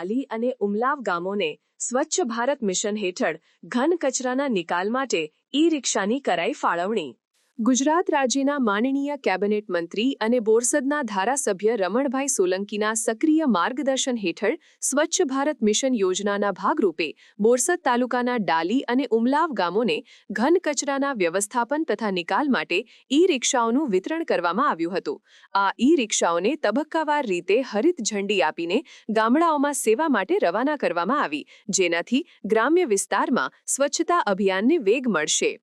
ડાલી અને ઉમલાવ ગામોને સ્વચ્છ ભારત મિશન હેઠળ ઘન કચરાના નિકાલ માટે ઈ રિક્ષાની કરાઈ ફાળવણી. ગુજરાત રાજ્યના માનનીય કેબિનેટ મંત્રી અને બોરસદના ધારાસભ્ય રમણભાઈ સોલંકીના સક્રિય માર્ગદર્શન હેઠળ સ્વચ્છ ભારત મિશન યોજનાના ભાગરૂપે બોરસદ તાલુકાના ડાલી અને ઉમલાવ ગામોને ઘન કચરાના વ્યવસ્થાપન તથા નિકાલ માટે ઈ રિક્ષાઓનું વિતરણ કરવામાં આવ્યું હતું. આ ઈ રિક્ષાઓને તબક્કાવાર રીતે હરિત ઝંડી આપીને ગામડાઓમાં સેવા માટે રવાના કરવામાં આવી, જેનાથી ગ્રામ્ય વિસ્તારમાં સ્વચ્છતા અભિયાનને વેગ મળશે.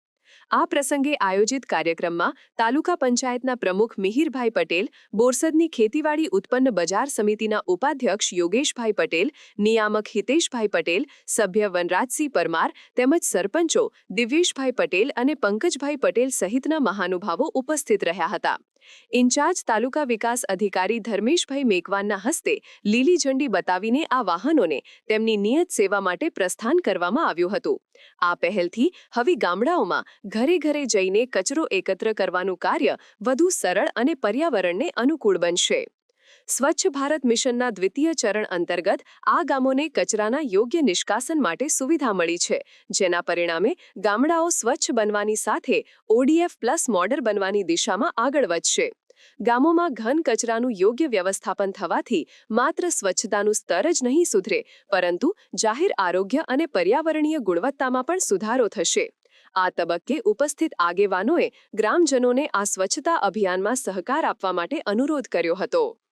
આ પ્રસંગે આયોજિત કાર્યક્રમમાં તાલુકા પંચાયતના પ્રમુખ મિહિરભાઈ પટેલ, બોરસદની ખેતીવાડી ઉત્પન્ન બજાર સમિતિના ઉપાધ્યક્ષ યોગેશભાઈ પટેલ, નિયામક હિતેશભાઈ પટેલ, સભ્ય વનરાજસિંહ પરમાર તેમજ સરપંચો દિવ્યેશભાઈ પટેલ અને પંકજભાઈ પટેલ સહિતના મહાનુભાવો ઉપસ્થિત રહ્યા હતા. ઇન્ચાર્જ તાલુકા વિકાસ અધિકારી ધર્મેશભાઈ મેકવાનના હસ્તે લીલી ઝંડી બતાવીને આ વાહનોને તેમની નિયત સેવા માટે પ્રસ્થાન કરવામાં આવ્યું હતું. આ પહેલથી હવે ગામડાઓમાં ઘરે ઘરે જઈને કચરો એકત્ર કરવાનું કાર્ય વધુ સરળ અને પર્યાવરણને અનુકૂળ બનશે. સ્વચ્છ ભારત મિશનના દ્વિતીય ચરણ અંતર્ગત આ ગામોને કચરાના યોગ્ય નિષ્કાસન માટે સુવિધા મળી છે, જેના પરિણામે ગામડાઓ સ્વચ્છ બનવાની સાથે ઓડીએફ પ્લસ મોડર બનવાની દિશામાં આગળ વધશે. ગામોમાં ઘન કચરાનું યોગ્ય વ્યવસ્થાપન થવાથી માત્ર સ્વચ્છતાનું સ્તર જ નહીં સુધરે, પરંતુ જાહેર આરોગ્ય અને પર્યાવરણીય ગુણવત્તામાં પણ સુધારો થશે. આ તબક્કે ઉપસ્થિત આગેવાનોએ ગ્રામજનોને આ સ્વચ્છતા અભિયાનમાં સહકાર આપવા માટે અનુરોધ કર્યો હતો.